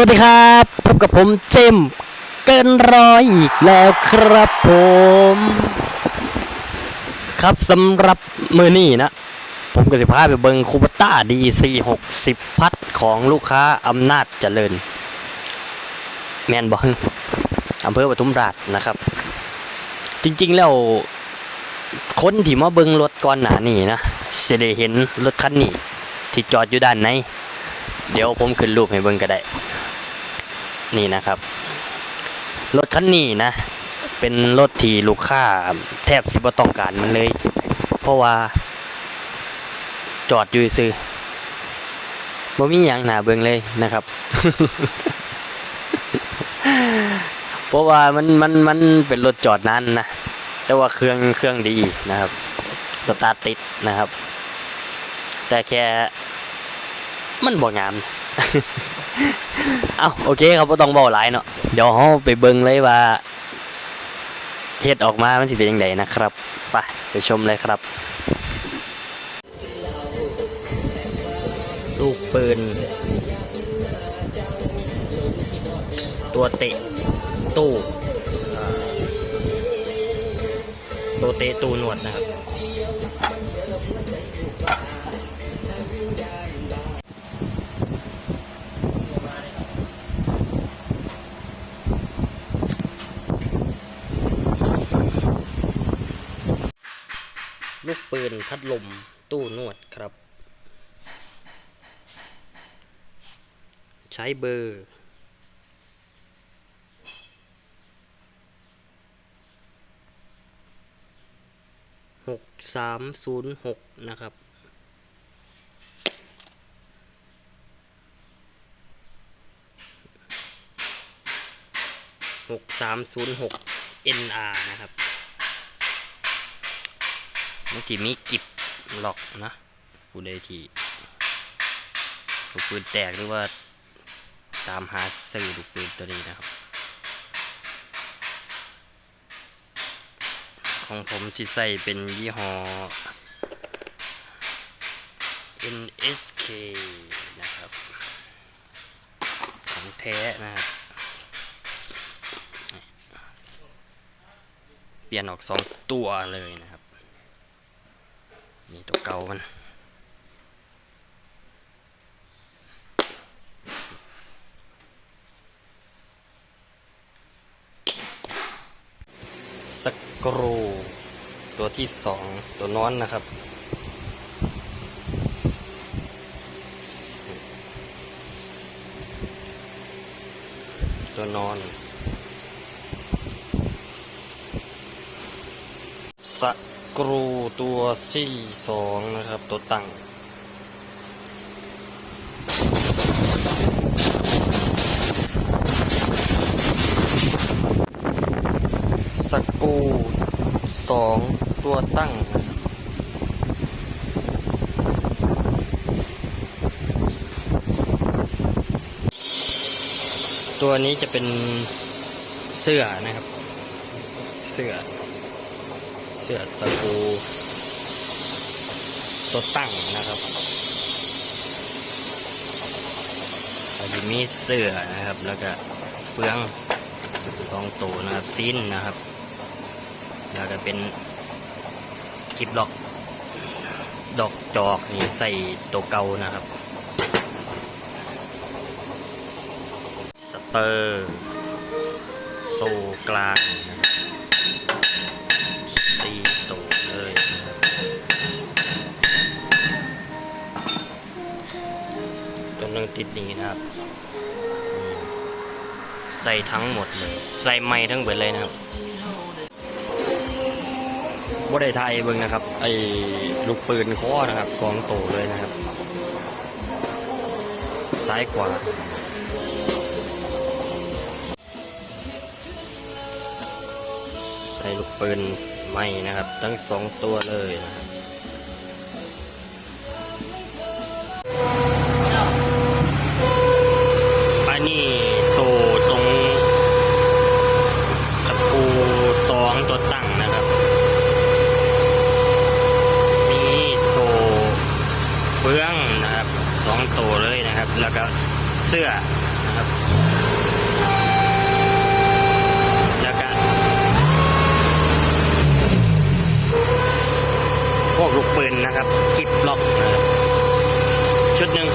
วัสดีครับพบกับผมเจมส์เกินร้อยอีกแล้วครับผม ครับสำหรับมือนี้นะ ผมก็จะพาไปเบิงคูปต้าดีซีหกสิบพัดของลูกค้าอำนาจเจริญ แมนบอลอำเภอปทุมราชนะครับ จริงๆแล้วคนที่มาเบิงรถก่อนหน้านี้นะจะได้เห็นรถคันนี้ที่จอดอยู่ด้านในเดี๋ยวผมขึ้นรูปให้เบิ่งก็ได้ นี่นะครับ รถคันนี้นะ เป็นรถที่ลูกค้าแทบสิบ่ต้องการมันเลย เพราะว่า จอดอยู่ซื่อบ่มีหยังหนาเบิงเลยนะครับ เพราะว่ามันมันมันเป็นรถจอดนานนะ แต่ว่าเครื่องเครื่องดีนะครับ สตาร์ทติดนะครับ แต่แค่มันบ่งาม เอาโอเคครับต้องเบาหลายเนาะเดี๋ยวเราไปเบิ่งเลยว่าเฮ็ดออกมามันสิเป็นยังไงนะครับไปไปชมเลยครับลูกปืน ตัวเตะ ตู้ตัวเตะตูหนวดนะครับ ลูกปืนพัดลมตู้นวดครับ ใช้เบอร์หกสามศูนย์หกนะครับหกสามศูนย์หก NR นะครับ มันสิมีกิบหลอกนะผู้ใดที่ลูกปืนแตกหรือว่าตามหาซื้อลูกปืนตัวนี้นะครับ ของผมสิใส่เป็นยี่ห้อ NSK นะครับ ของแท้นะครับเปลี่ยนออกสองตัวเลยนะครับ นี่ตัวเก่ามันสกรูตัวที่สองตัวนอนนะครับ ตัวนอน ส กรูตัวที่สองนะครับ ตัวตั้งสกูสองตัวตั้งตัวนี้จะเป็นเสื้อนะครับ เสื้อ เสื้อสกูตัวตั้งนะครับเราจะมีเสื้อนะครับ แล้วก็เฟืองสองตัวนะครับซิ้นนะครับ แล้วก็เป็นคลิปดอกดอกจอกนี่ใส่ตัวเกานะครับ สเตอร์ โซกลาง ติดนี้นะครับใส่ทั้งหมดเลยใส่ไม้ทั้งเบิดเลยนะครับบ่ได้ไทยเบิ่งนะครับ ไอ้ลูกปืนข้อนะครับสองตัวเลยนะครับ ซ้ายขวาใส่ลูกปืนใหม่นะครับ ทั้งสองตัวเลยนะครับ เฟือนะครับสองตัวเลยนะครับแล้วก็เสื้อนะครับแล้วก็พวกลูกปืนนะครับกิบล็อกนะครับชุดหนึ่ง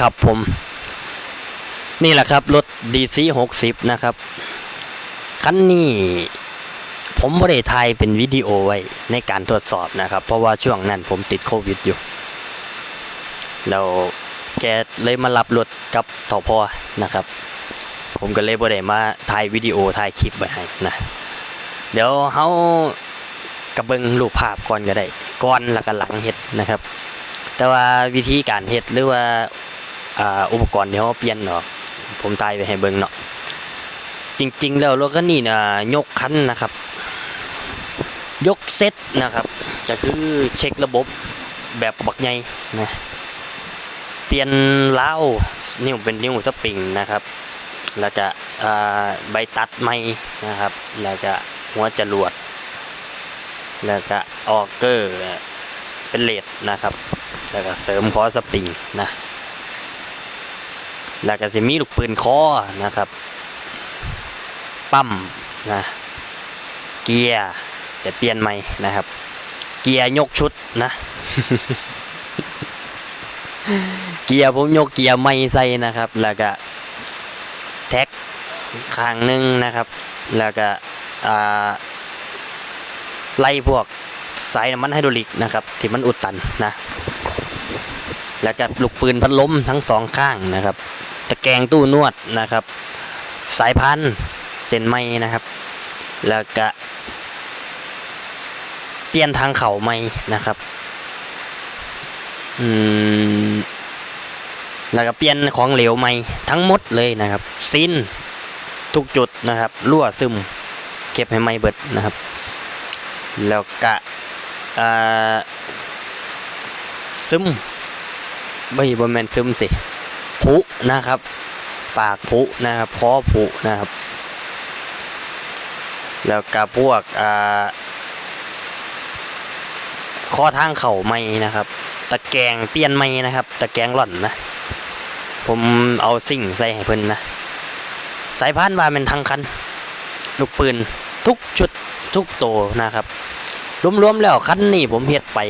นะครับผม นี่แหละครับรถ DC 60นะครับ คันนี้ผมไม่ได้ถ่ายเป็นวิดีโอไว้ในการตรวจสอบนะครับ เพราะว่าช่วงนั้นผมติดโควิดอยู่ แล้วแกเลยมารับรถกับทอพอนะครับ ผมก็เลยบ่ได้มาถ่ายวิดีโอถ่ายคลิปไว้ให้นะเดี๋ยวเฮากระเบิงรูปภาพก่อนก็ได้ก่อนแล้วก็หลังเฮ็ดนะครับ แต่ว่าวิธีการเฮ็ดหรือว่า อ่าอุปกรณ์ที่เขาเปลี่ยนเนาะผมตายไปให้เบิ่งเนาะจริง ๆ แล้วรถคันนี้นะยกคันนะครับ ยกเซตนะครับก็คือเช็คระบบแบบบักใหญ่นะเปลี่ยนเล้านิ้วเป็นนิ้วสปริงนะครับแล้วก็อ่าใบตัดไม้นะครับ แล้วก็หัวจรวด แล้วก็ออกเกอร์เป็นเลดนะครับ แล้วก็เสริมคอสปริงนะ แล้วก็จะมีลูกปืนคอนะครับ ปั๊มนะเกียร์จะเปลี่ยนใหม่นะครับ เกียร์ยกชุดนะ เกียร์ผมยกเกียร์ไม่ใส่นะครับ แล้วก็แท็กข้างหนึ่งนะครับ แล้วก็ไล่พวกสายน้ำมันไฮดรอลิกนะครับ ที่มันอุดตันนะ แล้วก็ลูกปืนพัดลมทั้งสองข้างนะครับ ตะแกรงตู้นวดนะครับ สายพันเส้นไม้นะครับ แล้วก็เปลี่ยนทางเข่าไม้นะครับอืมแล้วก็เปลี่ยนของเหลวใหม่ทั้งหมดเลยนะครับสิ้นทุกจุดนะครับรั่วซึมเก็บให้ไม่เบิดนะครับ แล้วก็ซึม ไม่บนแมนซึมสิผุนะครับ ปากผุนะครับคอผุนะครับ แล้วก็พวกอ่าข้อทางเข่าไม่นะครับ ตะแกงเปลี่ยนไม่นะครับ ตะแกงหล่อนนะ ผมเอาสิ่งใส่ให้เพิ่นนะ สายพานว่าเป็นทางคัน ลูกปืนทุกชุดทุกโตนะครับ รวมๆแล้วคันนี้ผมเฮ็ดไป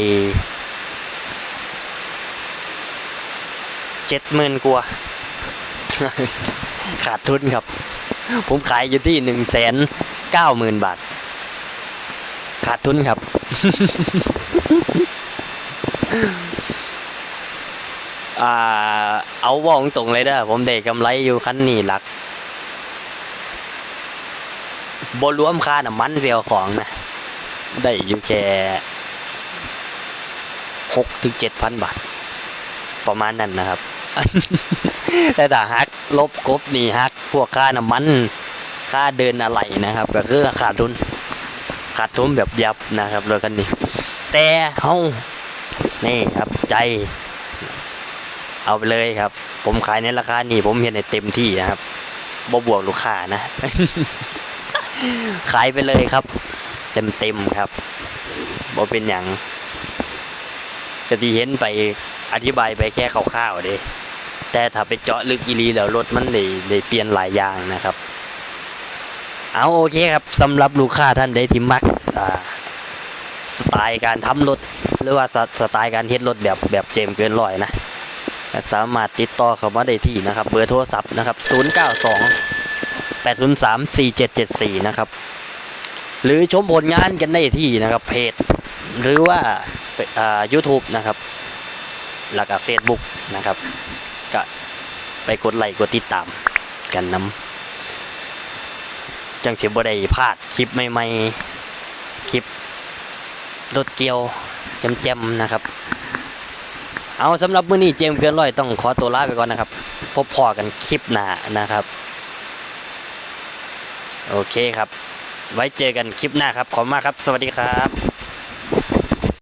เจ็ดหมื่นกว่าขาดทุนครับ ผมขายอยู่ที่หนึ่งแสนเก้าหมื่นบาท ขาดทุนครับอเอาว่องตรงเลยเด้อผมได้กำไรอยู่คันนี้หลักบรวมค่าน้ำมันเรียวของนะ ได้อยู่แค่หกถึงเจ็ดพันบาท ประมาณนั้นนะครับ แต่ถ้าฮักลบกบนี่ฮัก พวกค่าน้ำมัน ค่าเดินอะไรนะครับ ก็คือขาดทุน ขาดทุนแบบยับนะครับรถคันนี้แต่เฮานี่ครับใจ เอาไปเลยครับ ผมขายในราคานี้ผมเห็นในเต็มที่นะครับบ่บวกลูกค้านะ ขายไปเลยครับ เต็มเต็มครับบ่เป็นอย่างก็ที่เห็นไป อธิบายไปแค่คร่าวๆเด้แต่ถ้าไปเจาะลึกอีหลีแล้วรถมันได้ได้เปลี่ยนหลายอย่างนะครับ เอาโอเคครับสำหรับลูกค้าท่านใดที่มักสไตล์การทำรถ หรือว่าสสไตล์การเฮ็ดรถแบบแบบเจมเกินร้อยนะสามารถติดต่อเข้ามาได้ที่นะครับ เบอร์โทรศัพท์นะครับ 092 803 4774 นะครับ หรือชมผลงานกันได้ที่นะครับเพจ หรือว่าอ่า YouTube นะครับ แล้วก็ Facebook นะครับ ก็ไปกดไลค์กดติดตามกันน้ำจังเสียบ่ได้พลาดคลิปใหม่ๆ คลิปรถเกียวแจมๆนะครับ เอาสำหรับมื้อนี้เจมส์เกินร้อยต้องขอตัวลาไปก่อนนะครับ พบพอกันคลิปหน้านะครับ โอเคครับ ไว้เจอกันคลิปหน้าครับ ขอบคุณมากครับ สวัสดีครับ